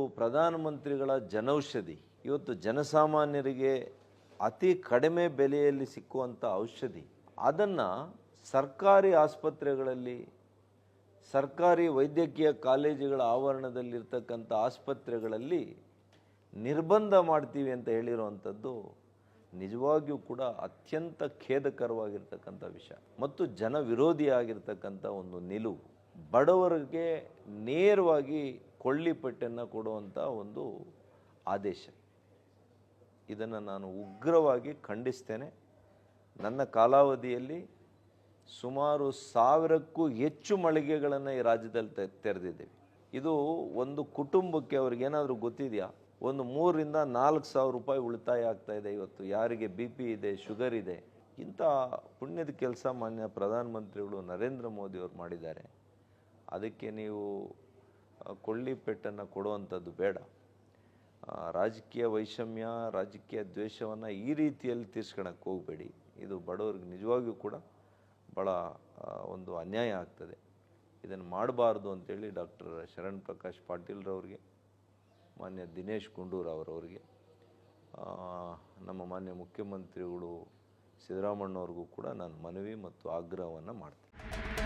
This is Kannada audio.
ಪ್ರಧಾನಮಂತ್ರಿಗಳ ಜನೌಷಧಿ. ಇವತ್ತು ಜನಸಾಮಾನ್ಯರಿಗೆ ಅತಿ ಕಡಿಮೆ ಬೆಲೆಯಲ್ಲಿ ಸಿಕ್ಕುವಂಥ ಔಷಧಿ. ಅದನ್ನು ಸರ್ಕಾರಿ ಆಸ್ಪತ್ರೆಗಳಲ್ಲಿ, ಸರ್ಕಾರಿ ವೈದ್ಯಕೀಯ ಕಾಲೇಜುಗಳ ಆವರಣದಲ್ಲಿರ್ತಕ್ಕಂಥ ಆಸ್ಪತ್ರೆಗಳಲ್ಲಿ ನಿರ್ಬಂಧ ಮಾಡ್ತೀವಿ ಅಂತ ಹೇಳಿರುವಂಥದ್ದು ನಿಜವಾಗಿಯೂ ಕೂಡ ಅತ್ಯಂತ ಖೇದಕರವಾಗಿರ್ತಕ್ಕಂಥ ವಿಷಯ. ಮತ್ತು ಜನ ವಿರೋಧಿಯಾಗಿರ್ತಕ್ಕಂಥ ಒಂದು ನಿಲುವು. ಬಡವರಿಗೆ ನೇರವಾಗಿ ಕೊಳ್ಳಿಪಟ್ಟನ್ನು ಕೊಡುವಂಥ ಒಂದು ಆದೇಶ. ಇದನ್ನು ನಾನು ಉಗ್ರವಾಗಿ ಖಂಡಿಸ್ತೇನೆ. ನನ್ನ ಕಾಲಾವಧಿಯಲ್ಲಿ ಸುಮಾರು ಸಾವಿರಕ್ಕೂ ಹೆಚ್ಚು ಮಳಿಗೆಗಳನ್ನು ಈ ರಾಜ್ಯದಲ್ಲಿ ತೆ- ತೆರೆದಿದ್ದೇವೆ. ಇದು ಒಂದು ಕುಟುಂಬಕ್ಕೆ ಅವ್ರಿಗೇನಾದರೂ ಗೊತ್ತಿದೆಯಾ? ಒಂದು ಮೂರರಿಂದ ನಾಲ್ಕು ಸಾವಿರ ರೂಪಾಯಿ ಉಳಿತಾಯ ಆಗ್ತಾ ಇದೆ ಇವತ್ತು. ಯಾರಿಗೆ ಬಿ ಪಿ ಇದೆ, ಶುಗರ್ ಇದೆ, ಇಂಥ ಪುಣ್ಯದ ಕೆಲಸ ಮಾನ್ಯ ಪ್ರಧಾನಮಂತ್ರಿಗಳು ನರೇಂದ್ರ ಮೋದಿಯವರು ಮಾಡಿದ್ದಾರೆ. ಅದಕ್ಕೆ ನೀವು ಆ, ಕೊಳ್ಳಿಪೆಟ್ಟನ್ನು ಕೊಡುವಂಥದ್ದು ಬೇಡ. ರಾಜಕೀಯ ವೈಷಮ್ಯ ರಾಜಕೀಯ ದ್ವೇಷವನ್ನು ಈ ರೀತಿಯಲ್ಲಿ ತೀರ್ಸ್ಕೊಳಕ್ಕೆ ಹೋಗಬೇಡಿ. ಇದು ಬಡವರಿಗೆ ನಿಜವಾಗಿಯೂ ಕೂಡ ಭಾಳ ಒಂದು ಅನ್ಯಾಯ ಆಗ್ತದೆ. ಇದನ್ನು ಮಾಡಬಾರ್ದು ಅಂತೇಳಿ ಡಾಕ್ಟರ್ ಶರಣ್ ಪ್ರಕಾಶ್ ಪಾಟೀಲ್ರವ್ರಿಗೆ ಮಾನ್ಯ ದಿನೇಶ್ ಗುಂಡೂರವರವ್ರಿಗೆ ನಮ್ಮ ಮಾನ್ಯ ಮುಖ್ಯಮಂತ್ರಿಗಳು ಸಿದ್ದರಾಮಣ್ಣವ್ರಿಗೂ ಕೂಡ ನಾನು ಮನವಿ ಮತ್ತು ಆಗ್ರಹವನ್ನು ಮಾಡ್ತೀನಿ.